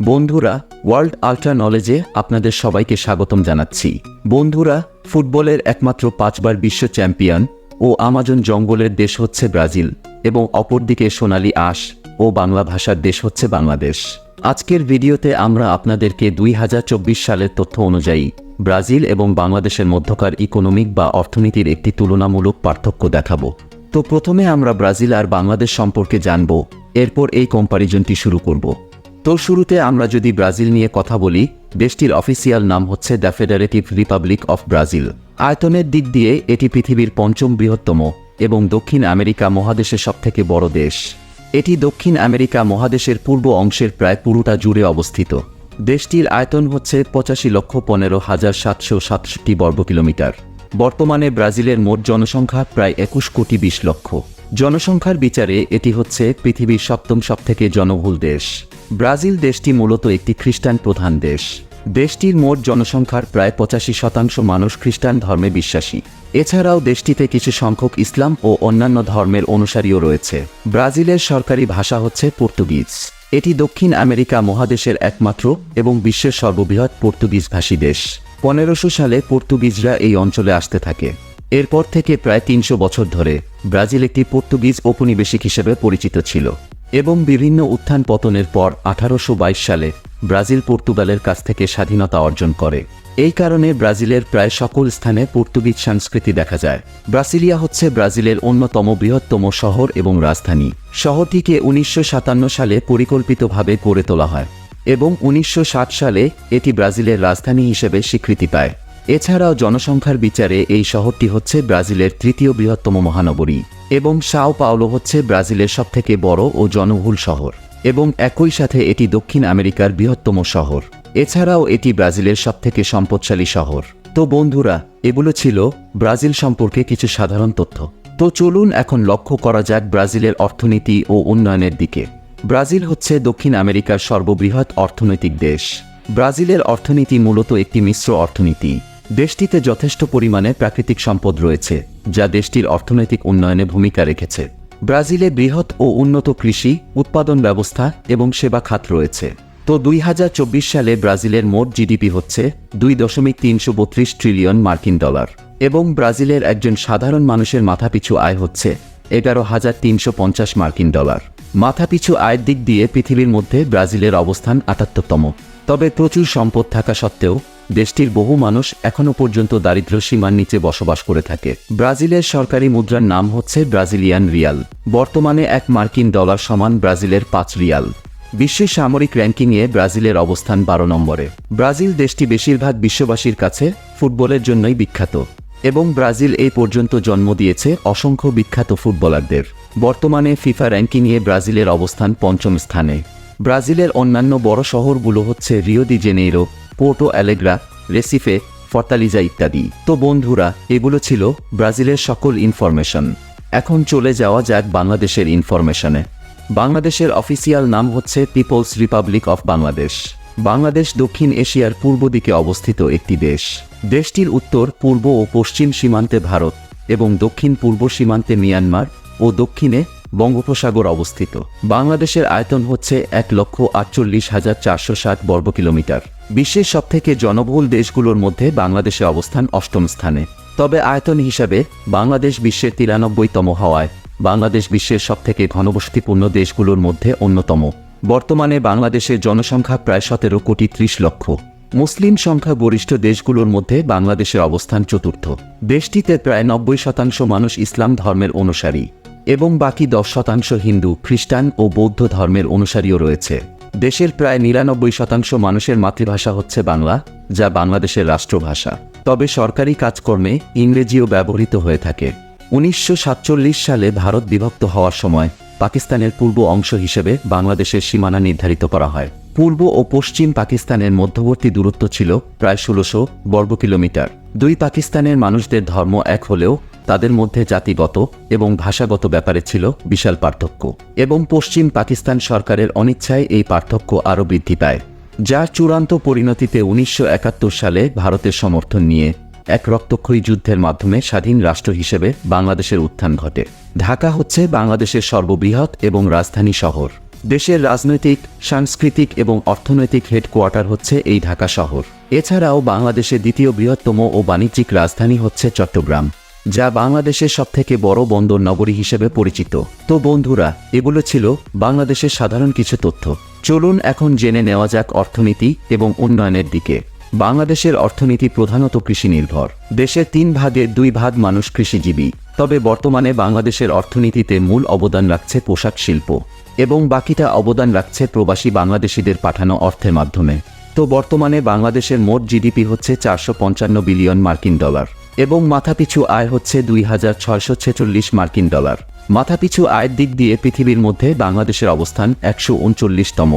বন্ধুরা world ultra নলেজে আপনাদের সবাইকে স্বাগতম জানাচ্ছি। বন্ধুরা, ফুটবলের একমাত্র পাঁচবার বিশ্ব চ্যাম্পিয়ন ও আমাজন জঙ্গলের দেশ হচ্ছে ব্রাজিল এবং অপরদিকে সোনালি আঁশ ও বাংলা ভাষার দেশ হচ্ছে বাংলাদেশ। আজকের ভিডিওতে আমরা আপনাদেরকে দুই হাজার চব্বিশ সালের তথ্য অনুযায়ী ব্রাজিল এবং বাংলাদেশের মধ্যকার ইকোনমিক বা অর্থনীতির একটি তুলনামূলক পার্থক্য দেখাবো। তো প্রথমে আমরা ব্রাজিল আর বাংলাদেশ সম্পর্কে জানব, এরপর এই কম্পারিজনটি শুরু করব। তো শুরুতে আমরা যদি ব্রাজিল নিয়ে কথা বলি, দেশটির অফিসিয়াল নাম হচ্ছে the federative republic of Brazil. আয়তনের দিক দিয়ে এটি পৃথিবীর পঞ্চম বৃহত্তম এবং দক্ষিণ আমেরিকা মহাদেশের সবথেকে বড় দেশ। এটি দক্ষিণ আমেরিকা মহাদেশের পূর্ব অংশের প্রায় পুরোটা জুড়ে অবস্থিত। দেশটির আয়তন হচ্ছে পঁচাশি লক্ষ পনেরো হাজার সাতশো সাতষট্টি বর্গ কিলোমিটার। বর্তমানে ব্রাজিলের মোট জনসংখ্যা প্রায় একুশ কোটি বিশ লক্ষ। জনসংখ্যার বিচারে এটি হচ্ছে পৃথিবীর সপ্তম সবথেকে জনবহুল দেশ। ব্রাজিল দেশটি মূলত একটি খ্রিস্টান প্রধান দেশ। দেশটির মোট জনসংখ্যার প্রায় পঁচাশি শতাংশ মানুষ খ্রিস্টান ধর্মে বিশ্বাসী। এছাড়াও দেশটিতে কিছু সংখ্যক ইসলাম ও অন্যান্য ধর্মের অনুসারীও রয়েছে। ব্রাজিলের সরকারি ভাষা হচ্ছে পর্তুগিজ। এটি দক্ষিণ আমেরিকা মহাদেশের একমাত্র এবং বিশ্বের সর্ববৃহৎ পর্তুগিজ ভাষী দেশ। পনেরোশো সালে পর্তুগিজরা এই অঞ্চলে আসতে থাকে। এরপর থেকে প্রায় তিনশো বছর ধরে ব্রাজিল একটি পর্তুগিজ ঔপনিবেশিক হিসেবে পরিচিত ছিল এবং বিভিন্ন উত্থান পতনের পর আঠারোশো বাইশ সালে ব্রাজিল পর্তুগালের কাছ থেকে স্বাধীনতা অর্জন করে। এই কারণে ব্রাজিলের প্রায় সকল স্থানে পর্তুগিজ সংস্কৃতি দেখা যায়। ব্রাসিলিয়া হচ্ছে ব্রাজিলের অন্যতম বৃহত্তম শহর এবং রাজধানী। শহরটিকে উনিশশো সাতান্ন সালে পরিকল্পিতভাবে গড়ে তোলা হয় এবং উনিশশো ষাট সালে এটি ব্রাজিলের রাজধানী হিসেবে স্বীকৃতি পায়। এছাড়াও জনসংখ্যার বিচারে এই শহরটি হচ্ছে ব্রাজিলের তৃতীয় বৃহত্তম মহানগরী এবং সাও পাওলো হচ্ছে ব্রাজিলের সবথেকে বড় ও জনবহুল শহর এবং একই সাথে এটি দক্ষিণ আমেরিকার বৃহত্তম শহর। এছাড়াও এটি ব্রাজিলের সবথেকে সম্পদশালী শহর। তো বন্ধুরা, এগুলো ছিল ব্রাজিল সম্পর্কে কিছু সাধারণ তথ্য। তো চলুন এখন লক্ষ্য করা যাক ব্রাজিলের অর্থনীতি ও উন্নয়নের দিকে। ব্রাজিল হচ্ছে দক্ষিণ আমেরিকার সর্ববৃহৎ অর্থনৈতিক দেশ। ব্রাজিলের অর্থনীতি মূলত একটি মিশ্র অর্থনীতি। দেশটিতে যথেষ্ট পরিমাণে প্রাকৃতিক সম্পদ রয়েছে, যা দেশটির অর্থনৈতিক উন্নয়নে ভূমিকা রেখেছে। ব্রাজিলে বৃহৎ ও উন্নত কৃষি, উৎপাদন ব্যবস্থা এবং সেবা খাত রয়েছে। তো দুই হাজার চব্বিশ সালে ব্রাজিলের মোট জিডিপি হচ্ছে দুই দশমিক তিনশো বত্রিশ ট্রিলিয়ন মার্কিন ডলার এবং ব্রাজিলের একজন সাধারণ মানুষের মাথাপিছু আয় হচ্ছে এগারো হাজার তিনশো পঞ্চাশ মার্কিন ডলার। মাথাপিছু আয়ের দিক দিয়ে পৃথিবীর মধ্যে ব্রাজিলের অবস্থান আটাত্তরতম। তবে প্রচুর সম্পদ থাকা সত্ত্বেও দেশটির বহু মানুষ এখনও পর্যন্ত দারিদ্র সীমার নিচে বসবাস করে থাকে। ব্রাজিলের সরকারি মুদ্রার নাম হচ্ছে ব্রাজিলিয়ান রিয়াল। বর্তমানে এক মার্কিন ডলার সমান ব্রাজিলের পাঁচ রিয়াল। বিশ্বের সামরিক র্যাঙ্কিংয়ে ব্রাজিলের অবস্থান বারো নম্বরে। ব্রাজিল দেশটি বেশিরভাগ বিশ্ববাসীর কাছে ফুটবলের জন্যই বিখ্যাত এবং ব্রাজিল এই পর্যন্ত জন্ম দিয়েছে অসংখ্য বিখ্যাত ফুটবলারদের। বর্তমানে ফিফা র্যাঙ্কিংয়ে ব্রাজিলের অবস্থান পঞ্চম স্থানে। ব্রাজিলের অন্যান্য বড় শহরগুলো হচ্ছে Rio de Janeiro Porto Alegre, Recife, Fortaleza ইত্যাদি। তো বন্ধুরা, এগুলো ছিল ব্রাজিলের সকল ইনফরমেশন। এখন চলে যাওয়া যাক বাংলাদেশের ইনফরমেশনে। বাংলাদেশের অফিসিয়াল নাম হচ্ছে people's republic of Bangladesh. Bangladesh দক্ষিণ এশিয়ার পূর্ব দিকে অবস্থিত একটি দেশ। দেশটির উত্তর, পূর্ব ও পশ্চিম সীমান্তে ভারত এবং দক্ষিণ পূর্ব সীমান্তে মিয়ানমার ও দক্ষিণে বঙ্গোপসাগর অবস্থিত। বাংলাদেশের আয়তন হচ্ছে এক লক্ষ আটচল্লিশ হাজার চারশো ষাট বর্গ কিলোমিটার বিশ্বের সবথেকে জনবহুল দেশগুলোর মধ্যে বাংলাদেশে অবস্থান অষ্টম স্থানে। তবে আয়তন হিসাবে বাংলাদেশ বিশ্বের তিরানব্বইতম হওয়ায় বাংলাদেশ বিশ্বের সবথেকে ঘনবসতিপূর্ণ দেশগুলোর মধ্যে অন্যতম। বর্তমানে বাংলাদেশের জনসংখ্যা প্রায় সতেরো কোটি ত্রিশ লক্ষ। মুসলিম সংখ্যা গরিষ্ঠ দেশগুলোর মধ্যে বাংলাদেশের অবস্থান চতুর্থ। দেশটিতে প্রায় নব্বই শতাংশ মানুষ ইসলাম ধর্মের অনুসারী এবং বাকি দশ শতাংশ হিন্দু, খ্রিস্টান ও বৌদ্ধ ধর্মের অনুসারীও রয়েছে। দেশের প্রায় নিরানব্বই শতাংশ মানুষের মাতৃভাষা হচ্ছে বাংলা, যা বাংলাদেশের রাষ্ট্রভাষা। তবে সরকারি কাজকর্মে ইংরেজিও ব্যবহৃত হয়ে থাকে। উনিশশো সাতচল্লিশ সালে ভারত বিভক্ত হওয়ার সময় পাকিস্তানের পূর্ব অংশ হিসেবে বাংলাদেশের সীমানা নির্ধারিত করা হয়। পূর্ব ও পশ্চিম পাকিস্তানের মধ্যবর্তী দূরত্ব ছিল প্রায় ষোলোশো বর্গ কিলোমিটার দুই পাকিস্তানের মানুষদের ধর্ম এক হলেও তাদের মধ্যে জাতিগত এবং ভাষাগত ব্যাপারে ছিল বিশাল পার্থক্য এবং পশ্চিম পাকিস্তান সরকারের অনিচ্ছায় এই পার্থক্য আরও বৃদ্ধি পায়, যার চূড়ান্ত পরিণতিতে উনিশশো একাত্তর সালে ভারতের সমর্থন নিয়ে এক রক্তক্ষয়ী যুদ্ধের মাধ্যমে স্বাধীন রাষ্ট্র হিসেবে বাংলাদেশের উত্থান ঘটে। ঢাকা হচ্ছে বাংলাদেশের সর্ববৃহৎ এবং রাজধানী শহর। দেশের রাজনৈতিক, সাংস্কৃতিক এবং অর্থনৈতিক হেডকোয়ার্টার হচ্ছে এই ঢাকা শহর। এছাড়াও বাংলাদেশের দ্বিতীয় বৃহত্তম ও বাণিজ্যিক রাজধানী হচ্ছে চট্টগ্রাম। যা বাংলাদেশের সবথেকে বড় বন্দর নগরী হিসেবে পরিচিত। তো বন্ধুরা, এগুলো ছিল বাংলাদেশের সাধারণ কিছু তথ্য। চলুন এখন জেনে নেওয়া যাক অর্থনীতি এবং উন্নয়নের দিকে। বাংলাদেশের অর্থনীতি প্রধানত কৃষি নির্ভর। দেশের তিন ভাগের দুই ভাগ মানুষ কৃষিজীবী। তবে বর্তমানে বাংলাদেশের অর্থনীতিতে মূল অবদান রাখছে পোশাক শিল্প এবং বাকিটা অবদান রাখছে প্রবাসী বাংলাদেশিদের পাঠানো অর্থের মাধ্যমে। তো বর্তমানে বাংলাদেশের মোট জিডিপি হচ্ছে চারশো পঞ্চান্ন বিলিয়ন মার্কিন ডলার। এবং মাথাপিছু আয় হচ্ছে দুই হাজার ছয়শো ছেচল্লিশ মার্কিন ডলার। মাথাপিছু আয়ের দিক দিয়ে পৃথিবীর মধ্যে বাংলাদেশের অবস্থান একশো উনচল্লিশতম।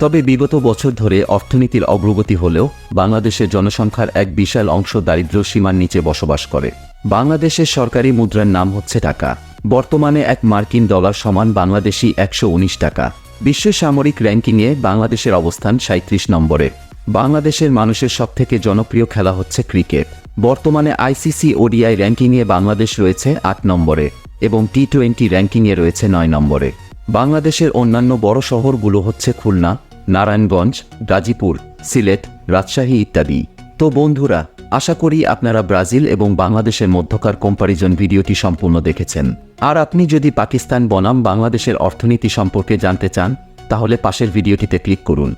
তবে বিগত বছর ধরে অর্থনীতির অগ্রগতি হলেও বাংলাদেশের জনসংখ্যার এক বিশাল অংশ দারিদ্র্য সীমার নিচে বসবাস করে। বাংলাদেশের সরকারি মুদ্রার নাম হচ্ছে টাকা। বর্তমানে এক মার্কিন ডলার সমান বাংলাদেশি একশো উনিশ টাকা। বিশ্ব সামরিক র্যাঙ্কিংয়ে বাংলাদেশের অবস্থান সাঁত্রিশ নম্বরে। বাংলাদেশের মানুষের সবথেকে জনপ্রিয় খেলা হচ্ছে ক্রিকেট। বর্তমানে আইসিসি ওডিআই র্যাঙ্কিংয়ে বাংলাদেশ রয়েছে আট নম্বরে এবং টি টোয়েন্টি র্যাঙ্কিংয়ে রয়েছে নয় নম্বরে। বাংলাদেশের অন্যান্য বড় শহরগুলো হচ্ছে খুলনা, নারায়ণগঞ্জ, গাজীপুর, সিলেট, রাজশাহী ইত্যাদি। তো বন্ধুরা, আশা করি আপনারা ব্রাজিল এবং বাংলাদেশের মধ্যকার কম্পারিজন ভিডিওটি সম্পূর্ণ দেখেছেন। আর আপনি যদি পাকিস্তান বনাম বাংলাদেশের অর্থনীতি সম্পর্কে জানতে চান, তাহলে পাশের ভিডিওটিতে ক্লিক করুন।